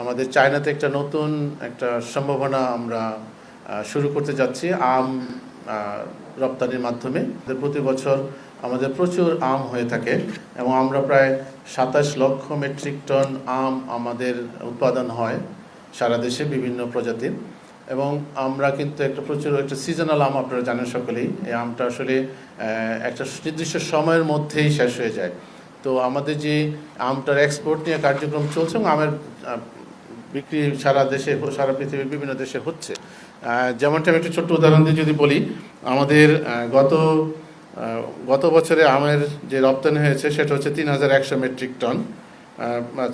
আমাদের চায়নাতে একটা নতুন একটা সম্ভাবনা আমরা শুরু করতে যাচ্ছি আম রপ্তানির মাধ্যমে। প্রতি বছর আমাদের প্রচুর আম হয়ে থাকে এবং আমরা প্রায় সাতাশ লক্ষ মেট্রিক টন আম আমাদের উৎপাদন হয় সারা দেশে বিভিন্ন প্রজাতির। এবং আমরা কিন্তু একটা প্রচুর একটা সিজনাল আম আপনারা জানেন সকলেই। এই আমটা আসলে একটা নির্দিষ্ট সময়ের মধ্যেই শেষ হয়ে যায়। তো আমাদের যে আমটার এক্সপোর্ট নিয়ে কার্যক্রম চলছে এবং আমের বিক্রি সারা দেশে, সারা পৃথিবীর বিভিন্ন দেশে হচ্ছে। যেমনটা আমি একটা ছোট্ট উদাহরণ দিয়ে যদি বলি, আমাদের গত গত বছরে আমের যে রপ্তানি হয়েছে, সেটা হচ্ছে তিন হাজার একশো মেট্রিক টন।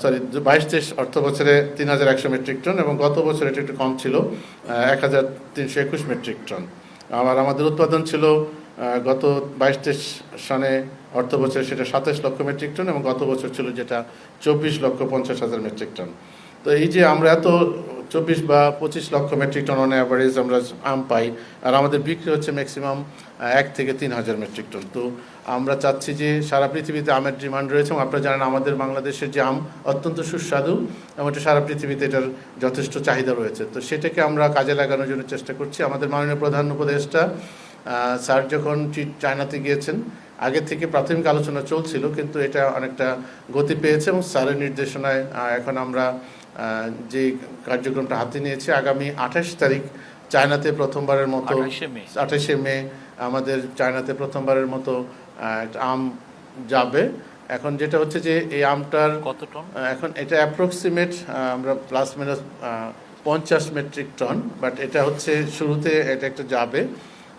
সরি বাইশ তেইশ অর্থ বছরে তিন হাজার একশো মেট্রিক টন এবং গত বছরে এটা একটু কম ছিল এক হাজার তিনশো একুশ মেট্রিক টন। আবার আমাদের উৎপাদন ছিল গত বাইশ তেইশ সনে অর্থ বছরে সেটা সাতাশ লক্ষ মেট্রিক টন এবং গত বছর ছিল যেটা চব্বিশ লক্ষ পঞ্চাশ হাজার মেট্রিক টন। তো এই যে আমরা এত চব্বিশ বা পঁচিশ লক্ষ মেট্রিক টন অন অ্যাভারেজ আমরা আম পাই, আর আমাদের বিক্রি হচ্ছে ম্যাক্সিমাম এক থেকে তিন হাজার মেট্রিক টন। তো আমরা চাচ্ছি যে সারা পৃথিবীতে আমের ডিমান্ড রয়েছে এবং আপনারা জানেন আমাদের বাংলাদেশের যে আম অত্যন্ত সুস্বাদু এবং এটা সারা পৃথিবীতে এটার যথেষ্ট চাহিদা রয়েছে। তো সেটাকে আমরা কাজে লাগানোর জন্য চেষ্টা করছি। আমাদের মাননীয় প্রধান উপদেষ্টা স্যার যখন চায়নাতে গিয়েছেন আগে থেকে প্রাথমিক আলোচনা চলছিল কিন্তু এটা অনেকটা গতি পেয়েছে এবং স্যারের নির্দেশনায় এখন আমরা যে কার্যক্রমটা হাতে নিয়েছি আগামী আঠাশ তারিখ চায়নাতে প্রথমবারের মতো মে। আঠাশে মে আমাদের চায়নাতে প্রথমবারের মতো একটা আম যাবে। এখন যেটা হচ্ছে যে এই আমটার কত টন? এখন এটা অ্যাপ্রক্সিমেট আমরা প্লাস মাইনাস পঞ্চাশ মেট্রিক টন বাট এটা হচ্ছে শুরুতে এটা একটা যাবে।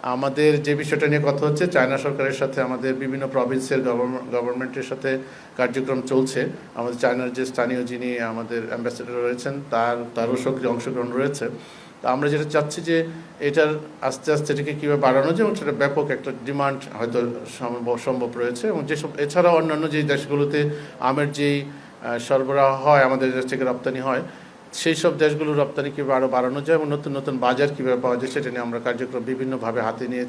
আমাদের যে বিষয়টা নিয়ে কথা হচ্ছে, চায়না সরকারের সাথে আমাদের বিভিন্ন প্রভিন্সের গভর্নমেন্টের সাথে কার্যক্রম চলছে। আমাদের চায়নার যে স্থানীয় যিনি আমাদের অ্যাম্বাসেডর রয়েছেন, তার, তারও সক্রিয় অংশগ্রহণ রয়েছে। তো আমরা যেটা চাচ্ছি যে এটার আস্তে আস্তে এটাকে কীভাবে বাড়ানো যায় এবং সেটা ব্যাপক একটা ডিমান্ড হয়তো সম্ভব রয়েছে এবং যেসব এছাড়াও অন্যান্য যে দেশগুলোতে আমের যেই সরবরাহ হয়, আমাদের দেশ থেকে রপ্তানি হয় সেই সব দেশগুলোর রপ্তানি কীভাবে আরও বাড়ানো যায় এবং নতুন নতুন বাজার কীভাবে পাওয়া যায় সেটা নিয়ে আমরা কার্যক্রম বিভিন্নভাবে হাতে নিয়েছি।